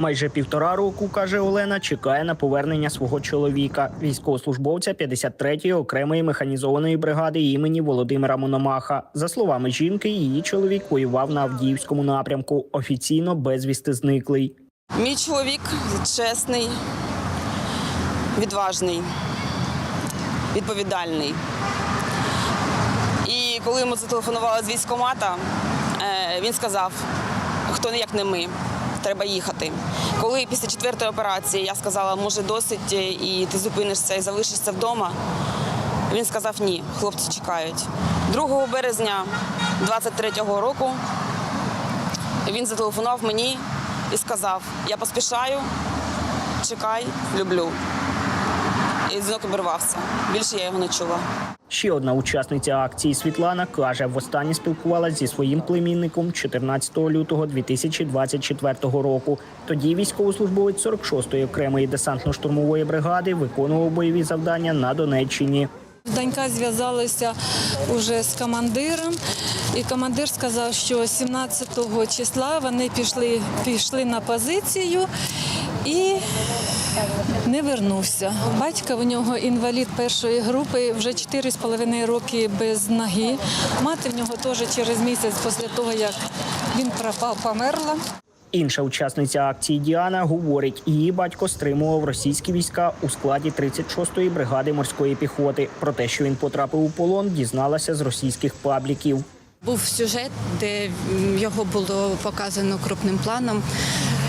Майже півтора року, каже Олена, чекає на повернення свого чоловіка, військовослужбовця 53-ї окремої механізованої бригади імені Володимира Мономаха. За словами жінки, її чоловік воював на Авдіївському напрямку. Офіційно безвісти зниклий. Мій чоловік чесний, відважний, відповідальний. І коли йому зателефонували з військкомата, е, він сказав, хто не як не ми, треба їхати. Коли після четвертої операції я сказала, може досить, е, і ти зупинишся і залишишся вдома, він сказав ні, хлопці чекають. 2 березня 23-го року він зателефонував мені і сказав: Я поспішаю, чекай, люблю. І дзвінок обірвався. Більше я його не чула. Ще одна учасниця акції Світлана каже, востаннє спілкувалася зі своїм племінником 14 лютого 2024 року. Тоді військовослужбовець 46-ї окремої десантно-штурмової бригади виконував бойові завдання на Донеччині. Донька зв'язалася уже з командиром, і командир сказав, що 17 числа вони пішли, пішли на позицію і не вернувся. Батька в нього інвалід першої групи, вже 4,5 роки без ноги. Мати в нього теж через місяць після того, як він пропав, померла. Інша учасниця акції Діана говорить, її батько стримував російські війська у складі 36-ї бригади морської піхоти. Про те, що він потрапив у полон, дізналася з російських пабліків. Був сюжет, де його було показано крупним планом.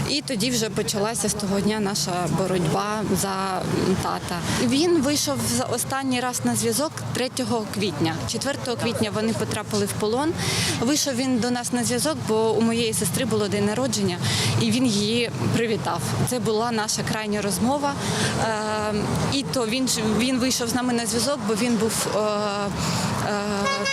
І тоді вже почалася з того дня наша боротьба за тата. Він вийшов за останній раз на зв'язок 3 квітня. 4 квітня вони потрапили в полон. Вийшов він до нас на зв'язок, бо у моєї сестри було день народження, і він її привітав. Це була наша крайня розмова. Е, і то він він вийшов з нами на зв'язок, бо він був. Е,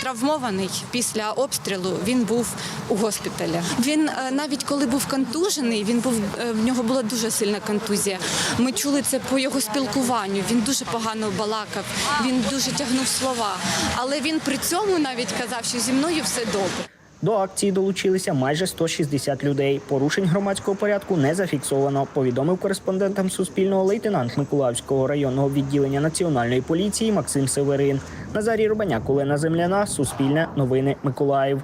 Травмований після обстрілу він був у госпіталі. Він е, навіть коли був контужений, він був е, в нього була дуже сильна контузія. Ми чули це по його спілкуванню. Він дуже погано балакав, він дуже тягнув слова. Але він при цьому навіть казав, що зі мною все добре. До акції долучилися майже 160 людей. Порушень громадського порядку не зафіксовано. Повідомив кореспондентам Суспільного лейтенант Миколаївського районного відділення національної поліції Максим Северин. Назарій Рубаняк, Олена Земляна, Суспільне, Новини Миколаїв.